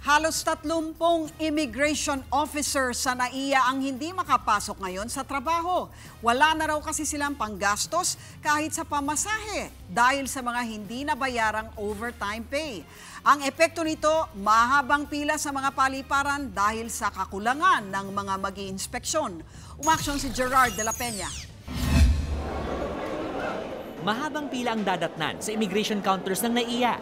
Halos 30 immigration officer sa NAIA ang hindi makapasok ngayon sa trabaho. Wala na raw kasi silang panggastos kahit sa pamasahe dahil sa mga hindi nabayarang overtime pay. Ang epekto nito, mahabang pila sa mga paliparan dahil sa kakulangan ng mga mag inspeksyon Umaksyon si Gerard de la Peña. Mahabang pila ang dadatnan sa immigration counters ng NAIA.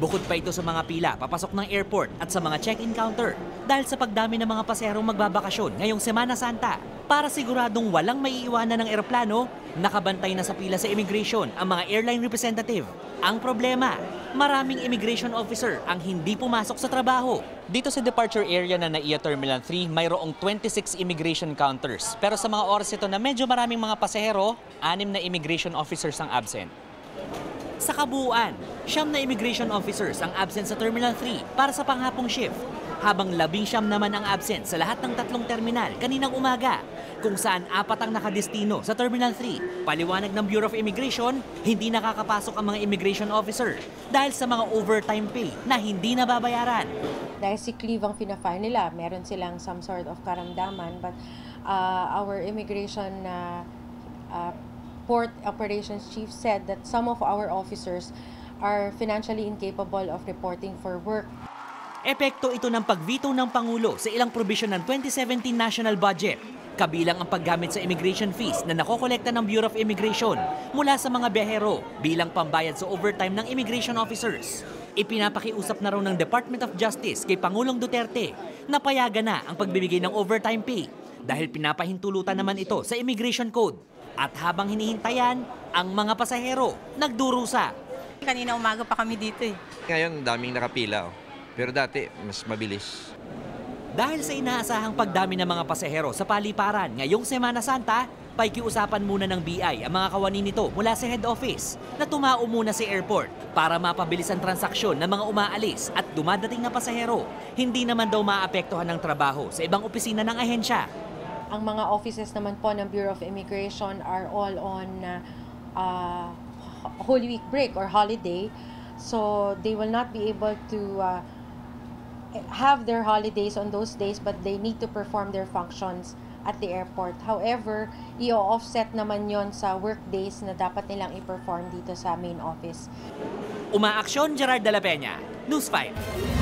Bukod pa ito sa mga pila papasok ng airport at sa mga check-in counter dahil sa pagdami ng mga paserong magbabakasyon ngayong Semana Santa. Para siguradong walang maiiwanan ng eroplano, nakabantay na sa pila sa immigration ang mga airline representative. Ang problema, maraming immigration officer ang hindi pumasok sa trabaho. Dito sa departure area na NAIA Terminal 3, mayroong 26 immigration counters. Pero sa mga oras ito na medyo maraming mga pasahero, anim na immigration officers ang absent. Sa kabuuan, siyam na immigration officers ang absent sa Terminal 3 para sa panghapong shift, habang labing siyam naman ang absent sa lahat ng tatlong terminal kaninang umaga, kung saan apat ang nakadestino sa Terminal 3. Paliwanag ng Bureau of Immigration, hindi nakakapasok ang mga immigration officer dahil sa mga overtime pay na hindi nababayaran. Dahil si leave ang fina-file nila, meron silang some sort of karamdaman, but uh, our immigration uh, uh, port operations chief said that some of our officers are financially incapable of reporting for work. Epekto ito ng pagvito ng Pangulo sa ilang probisyon ng 2017 national budget. Kabilang ang paggamit sa immigration fees na nakokolekta ng Bureau of Immigration mula sa mga biyahero bilang pambayad sa overtime ng immigration officers. Ipinapakiusap na raw ng Department of Justice kay Pangulong Duterte na payagan na ang pagbibigay ng overtime pay dahil pinapahintulutan naman ito sa Immigration Code. At habang hinihintayan, ang mga pasahero nagdurusa. Kanina umaga pa kami dito eh. Ngayon, daming nakapila. Oh. Pero dati, mas mabilis. Dahil sa inaasahang pagdami ng mga pasahero sa paliparan ngayong Semana Santa, paikiusapan muna ng BI ang mga kawani nito mula sa head office na tumao muna sa airport para mapabilis ang transaksyon ng mga umaalis at dumadating na pasahero. Hindi naman daw maapektuhan ng trabaho sa ibang opisina ng ahensya. Ang mga offices naman po ng Bureau of Immigration are all on uh, uh, Holy Week break or holiday. So they will not be able to uh, have their holidays on those days but they need to perform their functions at the airport. However, i-offset naman yon sa work days na dapat nilang i-perform dito sa main office. Umaaksyon Gerard de la Peña, News 5.